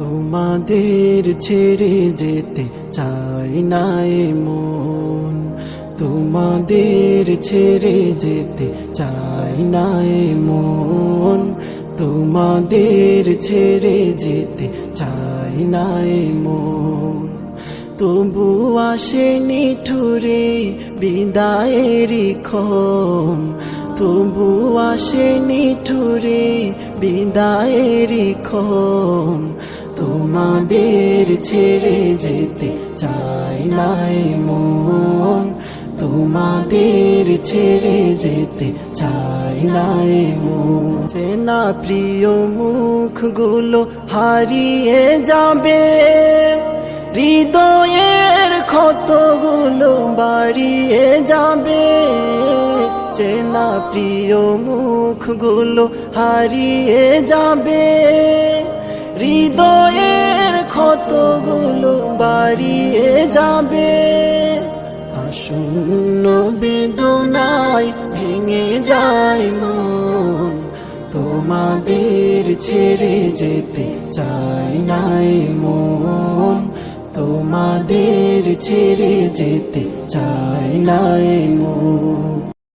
তোমাদের ছেড়ে যেতে চাই না মন। তোমাদের ছেড়ে যেতে চাই না মন। তোমাদের ছেড়ে যেতে চাই না মন। তবু আসেনি ঠুরে বিদায়ের ক্ষণ তবু আসেনি ঠুরে বিদায়ের ক্ষণ তোমাদের ছেড়ে যেতে চাই নাই মন। তোমাদের ছেড়ে যেতে চাই নাই মন। চেনা প্রিয় মুখগুলো হারিয়ে যাবে, হৃদয়ের ক্ষতগুলো বাড়িয়ে যাবে। চেনা প্রিয় মুখগুলো হারিয়ে যাবে হৃদয়ের ক্ষতগুলো বাড়িয়ে যাবে? আসন্ন বেদনায় ভেঙে যায় মন। তোমাদের ছেড়ে যেতে চাই নাই মন। তোমাদের ছেড়ে যেতে চাই নাই মন।